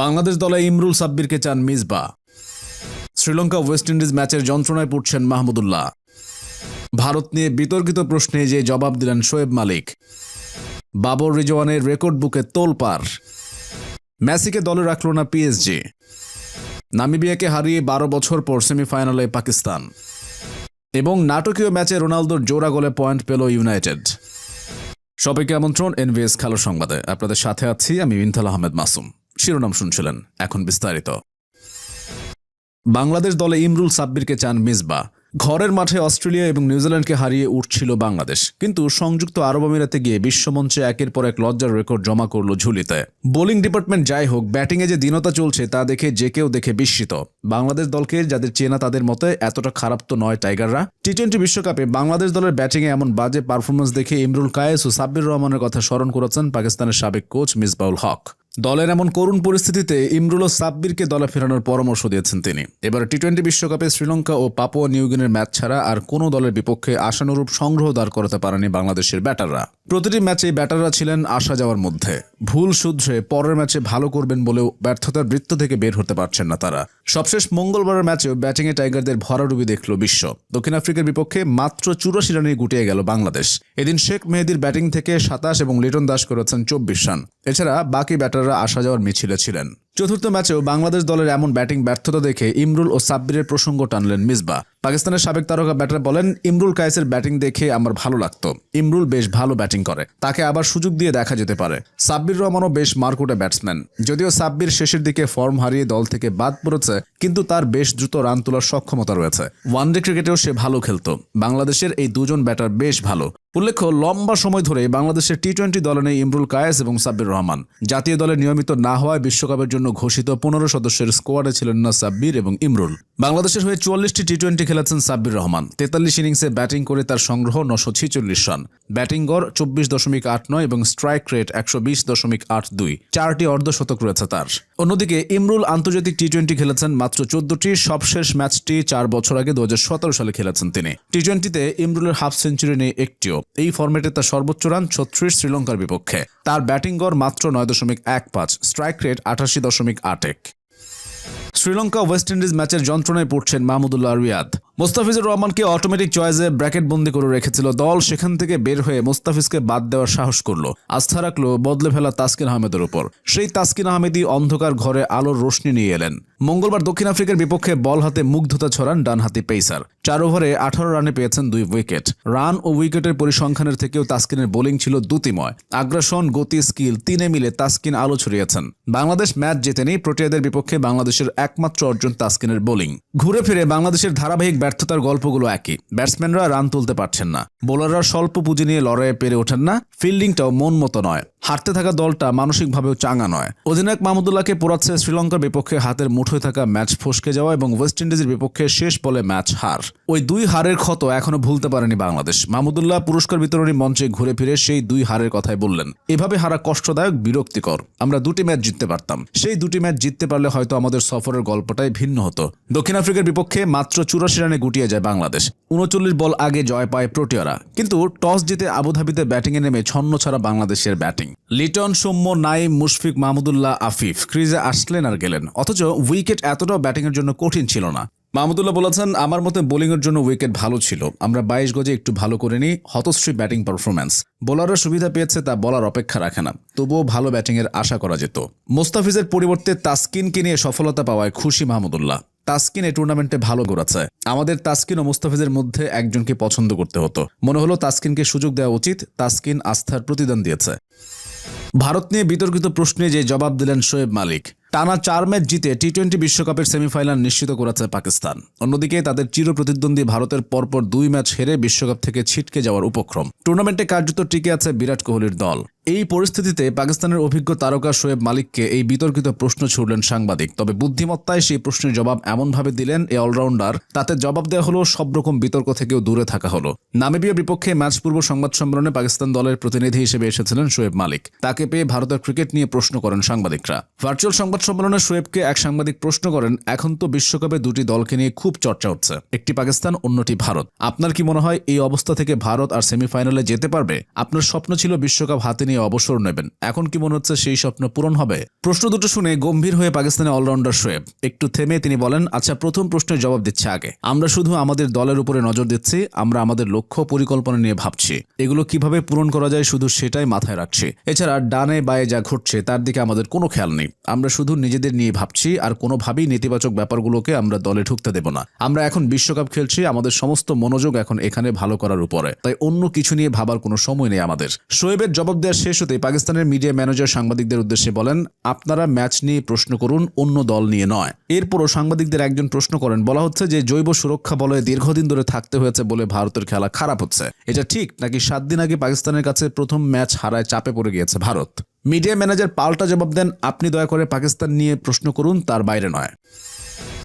বাংলাদেশ দলে ইমরুল সাব্বিরকে চান Misba. Sri Lanka West Indies ম্যাচের যন্ত্রণায় পড়ছেন মাহমুদুল্লাহ। ভারত নিয়ে বিতর্কিত প্রশ্নে যে জবাব দিলেন শোয়েব মালিক। বাবর রিজওয়ানের রেকর্ড বুকে তোলপার মেসিকে দলে রাখল না পিএসজি। নামিবিয়াকে হারিয়ে বারো বছর পর সেমিফাইনালে পাকিস্তান। এবং নাটকীয় ম্যাচে রোনালদোর জোড়া গোলে পয়েন্ট পেল ইউনাইটেড। সবাইকে আমন্ত্রণ এনভিএস খেলো সংবাদে। আপনাদের সাথে আছি আমি ইনথাল আহমেদ মাসুম। শিরোনাম শুনছিলেন এখন বিস্তারিত। বাংলাদেশ দলে ইমরুল সাব্বিরকে চান মিসবা ঘরের মাঠে অস্ট্রেলিয়া এবং নিউজিল্যান্ডকে হারিয়ে উঠছিল বাংলাদেশ। কিন্তু সংযুক্ত আরব আমিরাতে গিয়ে বিশ্বমঞ্চে একের পর এক লজ্জার রেকর্ড জমা করল ঝুলিতে। বোলিং ডিপার্টমেন্ট যাই হোক, ব্যাটিংয়ে যে দীনতা চলছে তা দেখে যে কেউ দেখে বিস্মিত। বাংলাদেশ দলকে যাদের চেনা তাদের মতে এতটা খারাপ তো নয় টাইগাররা। টি টোয়েন্টি বিশ্বকাপে বাংলাদেশ দলের ব্যাটিংয়ে এমন বাজে পারফরমেন্স দেখে ইমরুল কায়েস ও সাব্বির রহমানের কথা স্মরণ করেছেন পাকিস্তানের সাবেক কোচ মিসবাউল হক। দলের এমন করুণ পরিস্থিতিতে ইমরুল সাব্বিরকে দলে ফেরানোর পরামর্শ দিয়েছেন তিনি। এবার টি টোয়েন্টি বিশ্বকাপে শ্রীলঙ্কা ও পাপুয়া নিউগিনের ম্যাচ ছাড়া আর কোনো দলের বিপক্ষে আশানুরূপ সংগ্রহ দাঁড় করাতে পারেনি বাংলাদেশের ব্যাটাররা। প্রতিটি ম্যাচে ব্যাটাররা ছিলেন আসা যাওয়ার মধ্যে। ভুল শুধরে পরের ম্যাচে ভালো করবেন বলেও ব্যর্থতার বৃত্ত থেকে বের হতে পারছেন না তারা। সবশেষ মঙ্গলবারের ম্যাচেও ব্যাটিংয়ে টাইগারদের ভরাডুবি দেখল বিশ্ব। দক্ষিণ আফ্রিকার বিপক্ষে মাত্র চুরাশি রানে গুটিয়ে গেল বাংলাদেশ। এদিন শেখ মেহেদির ব্যাটিং থেকে সাতাশ এবং লিটন দাস করেছেন চব্বিশ রান। এছাড়া বাকি ব্যাটাররা আসা যাওয়ার মিছিলে ছিলেন। চতুর্থ ম্যাচেও বাংলাদেশ দলের এমন ব্যাটিং ব্যর্থতা দেখে ইমরুল ও সাব্বিরের প্রসঙ্গ টানলেন মিসবা পাকিস্তানের সাবেক তারকা ব্যাটার বলেন, ইমরুল কায়েসের ব্যাটিং দেখে আমার ভালো লাগতো। ইমরুল বেশ ভালো ব্যাটিং করে। তাকে আবার সুযোগ দিয়ে দেখা যেতে পারে। সাব্বির রহমানও বেশ মারকুটে ব্যাটসম্যান। যদিও সাব্বির শেষের দিকে ফর্ম হারিয়ে দল থেকে বাদ পড়েছে, কিন্তু তার বেশ দ্রুত রান তোলার সক্ষমতা রয়েছে। ওয়ানডে ক্রিকেটেও সে ভালো খেলতো। বাংলাদেশের এই দুজন ব্যাটার বেশ ভালো। উল্লেখ্য, লম্বা সময় ধরে বাংলাদেশের টি টোয়েন্টি দলে নেই ইমরুল কায়েস এবং সাব্বির রহমান। জাতীয় দলে নিয়মিত না হওয়ায় বিশ্বকাপের জন্য ঘোষিত পনেরো সদস্যের স্কোয়াডে ছিলেন না সাব্বির এবং ইমরুল। বাংলাদেশের হয়ে চুয়াল্লিশটি টি টোয়েন্টি খেলেছেন সাব্বির রহমান। তেতাল্লিশ ইনিংসে ব্যাটিং করে তার সংগ্রহ নশো ছিচল্লিশ রান ব্যাটিং গড় চব্বিশ দশমিক আট নয় এবং স্ট্রাইক রেট একশো বিশ দশমিক আট দুই। চারটি অর্ধশতক রয়েছে তার। অন্যদিকে ইমরুল আন্তর্জাতিক টি টোয়েন্টি খেলেছেন মাত্র চোদ্দটি সবশেষ ম্যাচটি চার বছর আগে দু হাজার সতেরো সালে খেলেছেন তিনি। টি টোয়েন্টিতে ইমরুলের হাফ সেঞ্চুরি নেই একটিও। এই ফর্মেটে তার সর্বোচ্চ রান ছত্রিশ শ্রীলঙ্কার বিপক্ষে। তার ব্যাটিং গড় মাত্র নয় দশমিক এক পাঁচ। স্ট্রাইক রেট আঠাশি দশমিক আট এক। শ্রীলঙ্কা ওয়েস্ট ইন্ডিজ ম্যাচের যন্ত্রণায় পড়ছেন মাহমুদুল্লাহ রিয়াদ। মোস্তাফিজুর রহমানকে অটোমেটিক চয়েসে ব্র্যাকেট বন্দি করে রেখেছিল দল, সেখান থেকে বের হয়ে মোস্তাফিজকে বাদ দেওয়ার সাহস করল। আস্থা রাখল বদলে ফেলা তাসকিন আহমেদের উপর। সেই তাসকিন আহমেদই অন্ধকার ঘরে আলোর রোশনি নিয়ে এলেন। মঙ্গলবার দক্ষিণ আফ্রিকার বিপক্ষে বল হাতে মুগ্ধতা ছড়ান ডানহাতি পেসার চার ওভারে আঠারো রানে পেয়েছেন দুই উইকেট রান ও উইকেটের পরিসংখ্যানের থেকেও তাসকিনের বোলিং ছিল দ্যুতিময়। আগ্রাসন, গতি স্কিল তিনে মিলে তাসকিন আলো ছড়িয়েছেন। বাংলাদেশ ম্যাচ জেতেনি, প্রোটিয়াদের বিপক্ষে বাংলাদেশের একমাত্র অর্জন তাসকিনের বোলিং। ঘুরে ফিরে বাংলাদেশের ধারাবাহিক ব্যর্থতার গল্পগুলো একই। ব্যাটসম্যানরা রান তুলতে পারছেন না। বোলাররা স্বল্প পুঁজি নিয়ে লড়াইয়ে পেরে ওঠেন না। ফিল্ডিংটাও মন মতো নয়। হারতে থাকা দলটা মানসিকভাবেও চাঙা নয়। অধিনায়ক মাহমুদুল্লাহকে পোড়াচ্ছে শ্রীলঙ্কার বিপক্ষে হাতের মুঠোয় থাকা ম্যাচ ফসকে যাওয়া এবং ওয়েস্ট ইন্ডিজের বিপক্ষে শেষ বলে ম্যাচ হার। ওই দুই হারের ক্ষত এখনও ভুলতে পারেনি বাংলাদেশ। মাহমুদুল্লাহ পুরস্কার বিতরণী মঞ্চে ঘুরে ফিরে সেই দুই হারের কথাই বললেন। এভাবে হারা কষ্টদায়ক, বিরক্তিকর। আমরা দুটি ম্যাচ জিততে পারতাম। সেই দুটি ম্যাচ জিততে পারলে হয়তো আমাদের সফরের গল্পটাই ভিন্ন হতো। দক্ষিণ আফ্রিকার বিপক্ষে মাত্র চুরাশি রানে গুটিয়ে যায় বাংলাদেশ। উনচল্লিশ বল আগে জয় পায় প্রোটিয়ারা। কিন্তু টস জিতে আবুধাবিতে ব্যাটিংয়ে নেমে ছন্ন ছাড়া বাংলাদেশের ব্যাটিং। লিটন সৌম্য, নাইম, মুশফিক, মাহমুদুল্লাহ, আফিফ। ক্রিজে আসলেন আর গেলেন। অথচ উইকেট এতটাও ব্যাটিংয়ের জন্য কঠিন ছিল না। মাহমুদুল্লাহ বলেছেন, আমার মতে বোলিংয়ের জন্য উইকেট ভালো ছিল। আমরা বাইশ গজে একটু ভালো করে নিই, হতশ্রী ব্যাটিং পারফরম্যান্স। বোলাররা সুবিধা পেয়েছে, তা বলার অপেক্ষা রাখে না। তবুও ভালো ব্যাটিংয়ের আশা করা যেত। মোস্তাফিজের পরিবর্তে তাসকিনকে নিয়ে সফলতা পাওয়ায় খুশি মাহমুদুল্লাহ। তাসকিন এই টুর্নামেন্টে ভালো করেছে আমাদের তাস্কিন ও মুস্তাফিজের মধ্যে একজনকে পছন্দ করতে হতো। মনে হলো তাস্কিনকে সুযোগ দেওয়া উচিত, তাস্কিন আস্থার প্রতিদান দিয়েছে। ভারত নিয়ে বিতর্কিত প্রশ্নে যে জবাব দিলেন শোয়েব মালিক, টানা চার ম্যাচ জিতে টি টোয়েন্টি বিশ্বকাপের সেমিফাইনাল নিশ্চিত করেছে পাকিস্তান। অন্যদিকে তাদের চির প্রতিদ্বন্দ্বী ভারতের পরপর দুই ম্যাচ হেরে বিশ্বকাপ থেকে ছিটকে যাওয়ার উপক্রম। টুর্নামেন্টে কার্যত টিকে আছে বিরাট কোহলির দল। এই পরিস্থিতিতে পাকিস্তানের অভিজ্ঞ তারকা শোয়েব মালিককে এই বিতর্কিত প্রশ্ন ছুড়লেন সাংবাদিক। তবে বুদ্ধিমত্তায় সেই প্রশ্নের জবাব এমনভাবে দিলেন এই অলরাউন্ডার, তাতে জবাব দেওয়া হলো, সব রকম বিতর্ক থেকেও দূরে থাকা হলো। নামিবিয়ার বিপক্ষে ম্যাচ পূর্ব সংবাদ সম্মেলনে পাকিস্তান দলের প্রতিনিধি হিসেবে এসেছিলেন শোয়েব মালিক। তাকে পেয়ে ভারতের ক্রিকেট নিয়ে প্রশ্ন করেন সাংবাদিকরা। ভার্চুয়াল সংবাদ সম্মেলনে শোয়েবকে এক সাংবাদিক প্রশ্ন করেন, এখন তো বিশ্বকাপে দুটি দলকে নিয়ে খুব চর্চা হচ্ছে, একটি পাকিস্তান, অন্যটি ভারত। আপনার কি মনে হয় এই অবস্থা থেকে ভারত আর সেমিফাইনালে যেতে পারবে? আপনার স্বপ্ন ছিল বিশ্বকাপ হাতে নিয়ে অবসর নেবেন। এখন কি মনে হচ্ছে সেই স্বপ্ন পূরণ হবে? প্রশ্ন দুটো শুনে গম্ভীর হয়ে পাকিস্তানের অলরাউন্ডার শোয়েব। একটু থেমে তিনি বলেন আচ্ছা প্রথম প্রশ্নের জবাব দিচ্ছে আগে। আমরা শুধু আমাদের দলের উপরে নজর দিচ্ছি, আমরা আমাদের লক্ষ্য পরিকল্পনা নিয়ে ভাবছি। এগুলো কীভাবে পূরণ করা যায় শুধু সেটাই মাথায় রাখছি। এছাড়া ডানে বায়ে যা ঘটছে, তার দিকে আমাদের কোনো খেয়াল নেই। আমরা শুধু নিজেদের নিয়ে ভাবছি, আর কোনোভাবেই নেতিবাচক ব্যাপারগুলোকে আমরা দলে ঢুকতে দেব না। আমরা এখন বিশ্বকাপ খেলছি, আমাদের সমস্ত মনোযোগ এখন এখানে ভালো করার উপরে। তাই অন্য কিছু নিয়ে ভাবার কোনো সময় নেই আমাদের। শোয়েবের জবাব দেওয়ার শেষ হতেই পাকিস্তানের মিডিয়া ম্যানেজার সাংবাদিকদের উদ্দেশ্যে বলেন, আপনারা ম্যাচ নিয়ে প্রশ্ন করুন, অন্য দল নিয়ে নয়। এরপরও সাংবাদিকদের একজন প্রশ্ন করেন, বলা হচ্ছে যে জৈব সুরক্ষা বলয়ে দীর্ঘদিন ধরে থাকতে হয়েছে বলে ভারতের খেলা খারাপ হচ্ছে। এটা ঠিক নাকি সাত দিন আগে পাকিস্তানের কাছে প্রথম ম্যাচ হারায় চাপে পড়ে গিয়েছে ভারত? মিডিয়া ম্যানেজার পাল্টা জবাব দেন, আপনি দয়া করে পাকিস্তান নিয়ে প্রশ্ন করুন, তার বাইরে নয়।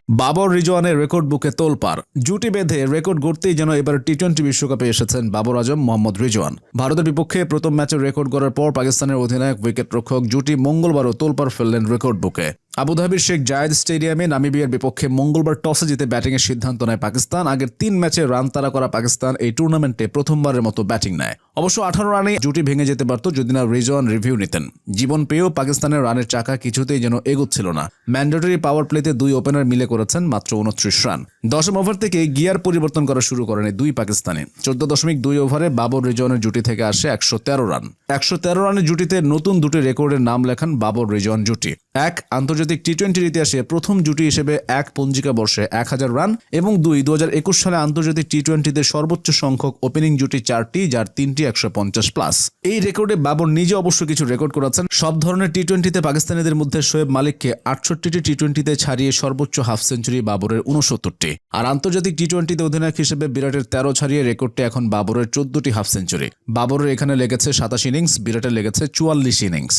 বাবর রিজওয়ানের রেকর্ড বুকে তোলপার জুটি বেঁধে রেকর্ড গড়তেই যেন এবার টি টোয়েন্টি বিশ্বকাপে এসেছেন বাবর আজম, মোহাম্মদ রিজওয়ান। ভারতের বিপক্ষে প্রথম ম্যাচের রেকর্ড গড়ার পর পাকিস্তানের অধিনায়ক উইকেট রক্ষক জুটি মঙ্গলবারও তোলপার ফেললেন রেকর্ড বুকে। আবুধাবির শেখ জায়েদ স্টেডিয়ামে নামিবিয়ার বিপক্ষে মঙ্গলবার টসে জিতে ব্যাটিংয়ের সিদ্ধান্ত নেয় পাকিস্তান। আগের তিন ম্যাচে রান তারা করা পাকিস্তান এই টুর্নামেন্টে প্রথমবারের মতো ব্যাটিং নেয়। অবশ্য আঠারো রানে জুটি ভেঙে যেতে পারত যদি না রিজওয়ান রিভিউ নিতেন। জীবন পেয়েও পাকিস্তানের রানের চাকা কিছুতেই যেন এগোচ্ছিল না। ম্যান্ডেটরি পাওয়ার প্লেতে দুই ওপেনার মিলে করেছেন মাত্র উনত্রিশ রান। দশম ওভার থেকে গিয়ার পরিবর্তন করা শুরু করেন দুই পাকিস্তানি। চোদ্দ দশমিক দুই ওভারে বাবর রিজওয়ানের জুটি থেকে আসে একশো তেরো রান। একশো তেরো রানের জুটিতে নতুন দুটি রেকর্ডের নাম লেখান বাবর রিজওয়ান জুটি। এক, আন্তর্জাতিক টি টোয়েন্টির ইতিহাসে প্রথম জুটি হিসেবে এক পঞ্জিকা বর্ষে এক হাজার রান এবং দুই দু সালে আন্তর্জাতিক টি টোয়েন্টিতে সর্বোচ্চ সংখ্যক ওপেনিং জুটি চারটি, যার তিনটি একশো পঞ্চাশ প্লাস এই রেকর্ডে বাবর নিজে অবশ্য কিছু রেকর্ড করেছেন সব ধরনের টি টোয়েন্টিতে পাকিস্তানিদের মধ্যে শোয়েব মালিককে আটষট্টিটি টি টোয়েন্টিতে ছাড়িয়ে সর্বোচ্চ হাফ সেঞ্চুরি বাবরের উনসত্তরটি আর আন্তর্জাতিক টি টোয়েন্টিতে অধিনায়ক হিসেবে বিরাটের তেরো ছাড়িয়ে রেকর্ডটি এখন বাবরের চোদ্দটি হাফ সেঞ্চুরি বাবরের এখানে লেগেছে সাতাশ ইনিংস বিরাটের লেগেছে চুয়াল্লিশ ইনিংস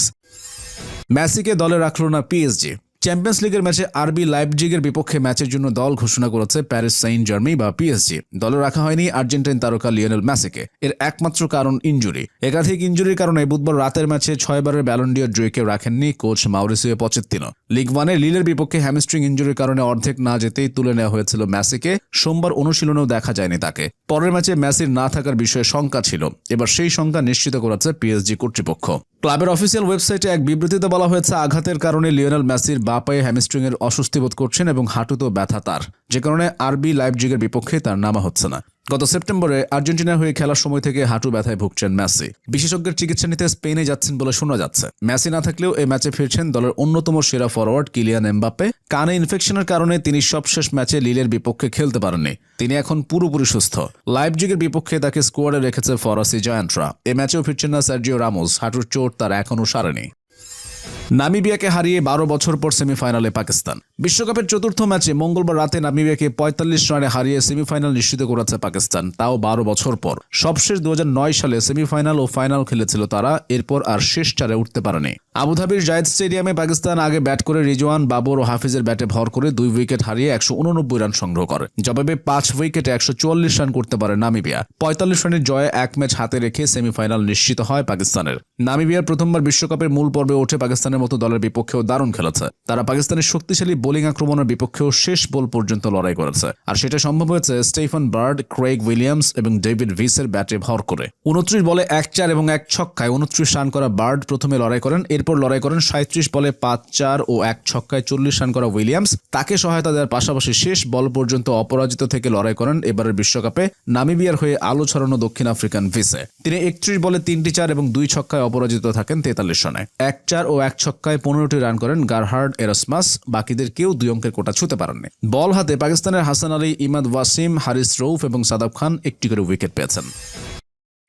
মেসিকে দলে রাখল না পিএসজি চ্যাম্পিয়ন্স লিগের ম্যাচে আরবি লাইপজিগের বিপক্ষে ম্যাচের জন্য দল ঘোষণা করেছে প্যারিস সেইন্ট জার্মি বা পিএসজি দলে রাখা হয়নি আর্জেন্টাইন তারকা লিওনেল মেসিকে এর একমাত্র কারণ ইঞ্জুরি একাধিক ইঞ্জুরির কারণে বুধবার রাতের ম্যাচে ছয়বারের ব্যালন্ডিয়ার জয়কে রাখেননি কোচ মাউরিসিও পচেত্তিনো। লিগ ওয়ানে লিলের বিপক্ষে হ্যামস্ট্রিং ইঞ্জুরির কারণে অর্ধেক না যেতেই তুলে নেওয়া হয়েছিল মেসিকে সোমবার অনুশীলনেও দেখা যায়নি তাকে। পরের ম্যাচে মেসির না থাকার বিষয়ে শঙ্কা ছিল। এবার সেই শঙ্কা নিশ্চিত করেছে পিএসজি কর্তৃপক্ষ। ক্লাবের অফিসিয়াল ওয়েবসাইটে এক বিবৃতিতে বলা হয়েছে, আঘাতের কারণে লিওনেল মেসির বা পায়ে হ্যামস্ট্রিং এর অস্বস্তি বোধ করছেন এবং হাঁটুতেও ব্যথা তার। যে কারণে আরবি লাইভ লাইভজিগের বিপক্ষে তার নামা হচ্ছে না। গত সেপ্টেম্বরে আর্জেন্টিনার হয়ে খেলার সময় থেকে হাঁটু ব্যথায় ভুগছেন মেসি। বিশেষজ্ঞের চিকিৎসা নিতে স্পেনে যাচ্ছেন বলে শোনা যাচ্ছে। মেসি না থাকলেও এই ম্যাচে ফিরছেন দলের অন্যতম সেরা ফরওয়ার্ড কিলিয়ান এমবাপ্পে। কানে ইনফেকশনের কারণে তিনি সবশেষ ম্যাচে লিলের বিপক্ষে খেলতে পারেননি। তিনি এখন পুরোপুরি সুস্থ। লাইভ লাইভজিগের বিপক্ষে তাকে স্কোয়াডে রেখেছে ফরাসি জয়ান্টরা। এ ম্যাচেও ফিরছেন না সার্জিও রামোস। হাঁটুর চোট তার এখনও সারেনি। নামিবিয়াকে হারিয়ে বারো বছর পর সেমিফাইনালে পাকিস্তান। বিশ্বকাপের চতুর্থ ম্যাচে মঙ্গলবার রাতে নামিবিয়াকে পঁয়তাল্লিশ রানে হারিয়ে সেমিফাইনাল নিশ্চিত করেছে পাকিস্তান, তাও বারো বছর পর। সবশেষ দু সালে সেমিফাইনাল ও ফাইনাল খেলেছিল তারা, এরপর আর শেষ চারে উঠতে পারেনি। আবুধাবির জায়েদ স্টেডিয়ামে পাকিস্তান আগে ব্যাট করে রিজওয়ান বাবর ও হাফিজের ব্যাটে ভর করে দুই উইকেট হারিয়ে একশো উননব্বই রান সংগ্রহ করে। জবাবে পাঁচ উইকেটে একশো চুয়াল্লিশ রান করতে পারে নামিবিয়া। পঁয়তাল্লিশ রানের জয়ে এক ম্যাচ হাতে রেখে সেমিফাইনাল নিশ্চিত হয় পাকিস্তানের। নামিবিয়ার প্রথমবার বিশ্বকাপের মূল পর্বে ওঠে পাকিস্তানের মতো দলের বিপক্ষেও দারুণ খেলেছে। তারা পাকিস্তানের শক্তিশালী বোলিং আক্রমণের বিপক্ষেও শেষ বল পর্যন্ত লড়াই করেছে। আর সেটা সম্ভব হয়েছে স্টেফান বার্ড, ক্রেগ উইলিয়ামস এবং ডেভিড ভিসের ব্যাটে ভর করে। উনত্রিশ বলে এক চার এবং এক ছক্কায় উনত্রিশ রান করা বার্ড প্রথমে লড়াই করেন, এরপর লড়াই করেন সাঁত্রিশ বলে পাঁচ চার ও এক ছক্কায় চল্লিশ রান করা উইলিয়ামস। তাকে সহায়তা দেওয়ার পাশাপাশি শেষ বল পর্যন্ত অপরাজিত থেকে লড়াই করেন এবারের বিশ্বকাপে নামিবিয়ার হয়ে আলো ছড়ানো দক্ষিণ আফ্রিকান ভিসে। তিনি একত্রিশ বলে তিনটি চার এবং দুই ছক্কায় অপরাজিত থাকেন তেতাল্লিশ রানে। এক চার ও এক ছক্কায় পনেরোটি রান করেন গারহার্ড এরাসমাস। বাকিদের কেউ দুই অঙ্কের কোটা ছুঁতে পারেননি। বল হাতে পাকিস্তানের হাসান আলী, ইমাদ ওয়াসিম, হারিস রৌফ এবং সাদাব খান একটি করে উইকেট পেয়েছেন।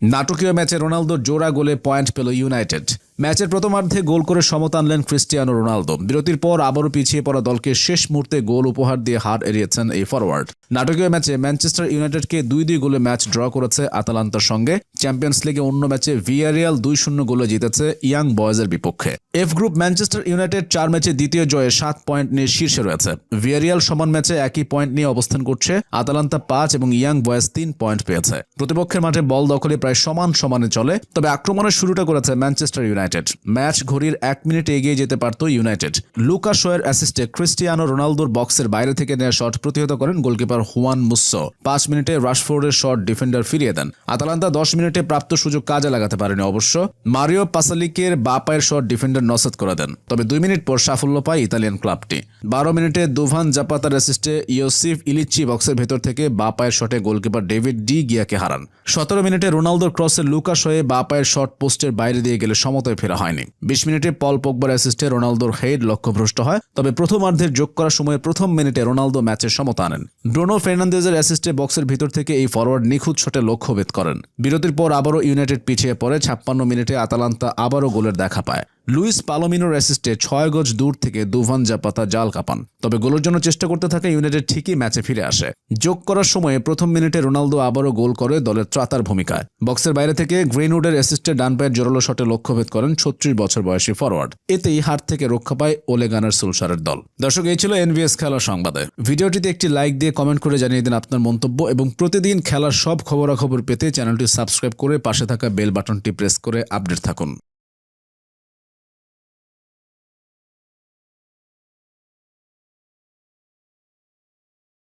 নাটকীয় ম্যাচে রোনালদোর জোড়া গোলে পয়েন্ট পেল ইউনাইটেড। ম্যাচের প্রথমার্ধে গোল করে সমতা আনলেন ক্রিস্টিয়ানো রোনালদো। বিরতির পর আবারও পিছিয়ে পড়া দলকে শেষ মুহূর্তে গোল উপহার দিয়ে হার এড়িয়েছেন এই ফরওয়ার্ড নাটকীয় ম্যাচে ম্যানচেস্টার ইউনাইটেডকে দুই দুই গোলে ম্যাচ ড্র করেছে আতালান্তার সঙ্গে। চ্যাম্পিয়ন্স লিগে অন্য ম্যাচে ভিয়ারিয়াল দুই শূন্য গোলে জিতেছে ইয়াং বয়েজের বিপক্ষে। এফ গ্রুপ ম্যানচেস্টার ইউনাইটেড চার ম্যাচে দ্বিতীয় জয়ে সাত পয়েন্ট নিয়ে শীর্ষে রয়েছে। ভিয়ারিয়াল সমান ম্যাচে একই পয়েন্ট নিয়ে অবস্থান করছে আতালান্তা পাঁচ এবং ইয়াং বয়েজ তিন পয়েন্ট পেয়েছে। প্রতিপক্ষের মাঠে বল দখলে প্রায় সমান সমানে চলে, তবে আক্রমণের শুরুটা করেছে ম্যানচেস্টার ইউনাইটেড। ইউনাইটেড। ম্যাচ ঘড়ির এক মিনিটে এগিয়ে যেতে পারত ইউনাইটেড। লুকা শোয়ের অ্যাসিস্টে ক্রিস্টিয়ানো রোনালদোর বক্সের বাইরে থেকে নেওয়া শট প্রতিহত করেন গোলকিপার হুয়ান মুসো পাঁচ মিনিটে রাশফোর্ডের শট ডিফেন্ডার ফিরিয়ে দেন। আতালান্তা দশ মিনিটে প্রাপ্ত সুযোগ কাজে লাগাতে পারেনি অবশ্য। মারিও পাসালিকের বা পায়ের শট ডিফেন্ডার নসেদ করে দেন। তবে দুই মিনিট পর সাফল্য পায় ইতালিয়ান ক্লাবটি। বারো মিনিটে দুভান জাপাতার অ্যাসিস্টে ইয়োসিফ ইলিচি বক্সের ভেতর থেকে বা পায়ের শটে গোলকিপার ডেভিড ডি গিয়াকে হারান। সতেরো মিনিটে রোনালদোর ক্রসে লুকাস হয়ে বা পায়ের শট পোস্টের বাইরে দিয়ে গেলে সমতায় ফেরা হয়নি। বিশ মিনিটে পল পোকবার অ্যাসিস্টে রোনালদোর হেড লক্ষ্যভ্রষ্ট হয়, তবে প্রথমার্ধের যোগ করার সময় প্রথম মিনিটে রোনালদো ম্যাচের সমতা আনেন। ড্রোনো ফের্নান্দেজের অ্যাসিস্টে বক্সের ভিতর থেকে এই ফরওয়ার্ড নিখুঁত শটে লক্ষ্যভেদ করেন। বিরতির পর আবারও ইউনাইটেড পিছিয়ে পড়ে, ছাপ্পান্ন মিনিটে আতালান্তা আবারও গোলের দেখা পায়। লুইস পালোমিনোর অ্যাসিস্টে ছয় গজ দূর থেকে দুভান জাপাতা জাল কাপান। তবে গোলের জন্য চেষ্টা করতে থাকে ইউনাইটেড ঠিকই ম্যাচে ফিরে আসে। যোগ করার সময়ে প্রথম মিনিটে রোনালদো আবারও গোল করে দলের ত্রাতার ভূমিকায়। বক্সের বাইরে থেকে গ্রেনউডের অ্যাসিস্টে ডান পায়ের জোরালো শটে লক্ষ্যভেদ করেন ছত্রিশ বছর বয়সী ফরওয়ার্ড এতেই হার থেকে রক্ষা পায় ওলেগানের সুলসারের দল। দর্শক, এই ছিল এনভিএস খেলার সংবাদে। ভিডিওটিতে একটি লাইক দিয়ে কমেন্ট করে জানিয়ে দিন আপনার মন্তব্য এবং প্রতিদিন খেলার সব খবরাখবর পেতে চ্যানেলটি সাবস্ক্রাইব করে পাশে থাকা বেল বাটনটি প্রেস করে আপডেট থাকুন।